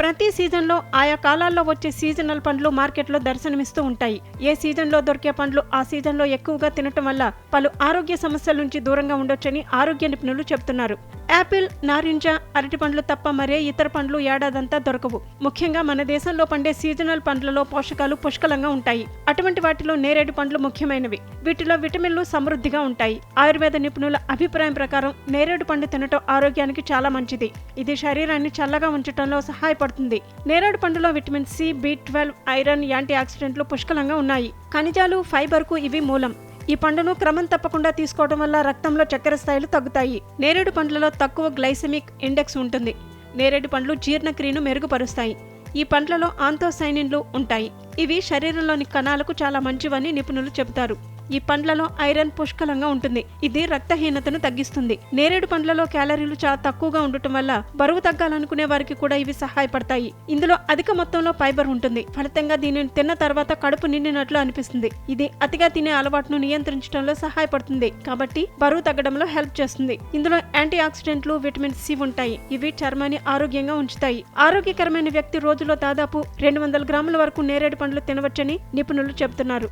ప్రతి సీజన్లో ఆయా కాలాల్లో వచ్చే సీజనల్ పండ్లు మార్కెట్లో దర్శనమిస్తూ ఉంటాయి. ఏ సీజన్లో దొరికే పండ్లు ఆ సీజన్లో ఎక్కువగా తినటం వల్ల పలు ఆరోగ్య సమస్యల నుంచి దూరంగా ఉండొచ్చని ఆరోగ్య నిపుణులు చెబుతున్నారు. యాపిల్ నారింజ అరటి పండ్లు తప్ప మరే ఇతర పండ్లు ఏడాదంతా దొరకవు. ముఖ్యంగా మన దేశంలో పండే సీజనల్ పండ్లలో పోషకాలు పుష్కలంగా ఉంటాయి. అటువంటి వాటిలో నేరేడు పండ్లు ముఖ్యమైనవి. వీటిలో విటమిన్లు సమృద్ధిగా ఉంటాయి. ఆయుర్వేద నిపుణుల అభిప్రాయం ప్రకారం నేరేడు పండు తినటం ఆరోగ్యానికి చాలా మంచిది. ఇది శరీరాన్ని చల్లగా ఉంచడంలో సహాయపడుతుంది. నేరేడు పండులో vitamin C B twelve iron anti ఆక్సిడెంట్లు పుష్కలంగా ఉన్నాయి. ఖనిజాలు ఫైబర్కు ఇవి మూలం. ఈ పండును క్రమం తప్పకుండా తీసుకోవడం వల్ల రక్తంలో చక్కెర స్థాయిలు తగ్గుతాయి. నేరేడు పండ్లలో తక్కువ గ్లైసెమిక్ ఇండెక్స్ ఉంటుంది. నేరేడు పండ్లు జీర్ణక్రియను మెరుగుపరుస్తాయి. ఈ పండ్లలో ఆంతోసైనిన్లు ఉంటాయి. ఇవి శరీరంలోని కణాలకు చాలా మంచివని నిపుణులు చెబుతారు. ఈ పండ్లలో ఐరన్ పుష్కలంగా ఉంటుంది. ఇది రక్తహీనతను తగ్గిస్తుంది. నేరేడు పండ్లలో క్యాలరీలు చాలా తక్కువగా ఉండటం వల్ల బరువు తగ్గాలనుకునే వారికి కూడా ఇవి సహాయపడతాయి. ఇందులో అధిక మొత్తంలో ఫైబర్ ఉంటుంది. ఫలితంగా దీనిని తిన్న తర్వాత కడుపు నిండినట్లు అనిపిస్తుంది. ఇది అతిగా తినే అలవాటును నియంత్రించడంలో సహాయపడుతుంది. కాబట్టి బరువు తగ్గడంలో హెల్ప్ చేస్తుంది. ఇందులో యాంటీ ఆక్సిడెంట్లు విటమిన్ సి ఉంటాయి. ఇవి చర్మాన్ని ఆరోగ్యంగా ఉంచుతాయి. ఆరోగ్యకరమైన వ్యక్తి రోజులో దాదాపు రెండు వందల గ్రాముల వరకు నేరేడు పండ్లు తినవచ్చని నిపుణులు చెబుతున్నారు.